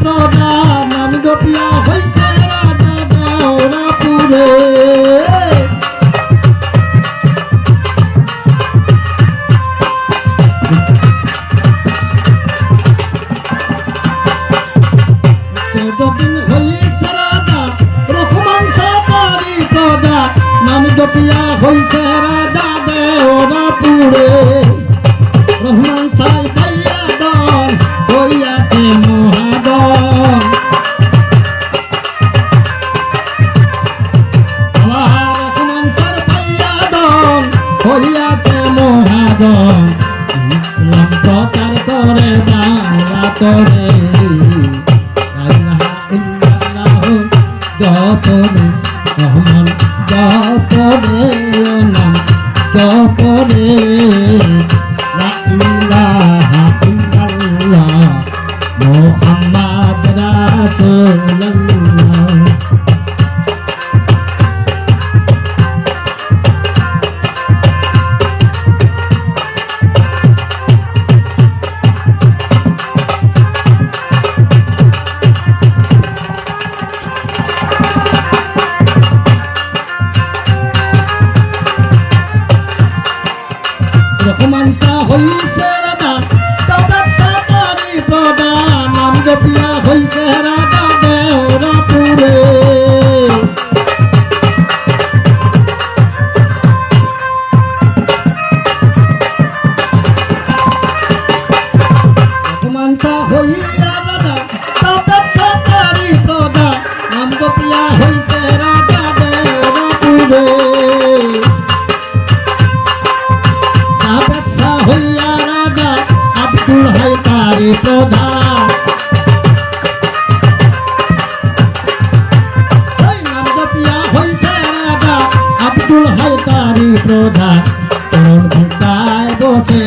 প্রজা নাম জপিয়া হইছে রাজা সরকারি প্রজা নাম জপিয়া হইছে রাজা দেওরাপুরে। রহমান করে। বাংলা করে জপরে রহমান জপরে নাম জপরে রহমানটা হইছে রাধা। তাদের সাতারি প্রদা নাম জপিয়া হইছে প্রধান। তরুণ ঘন্টায় বসে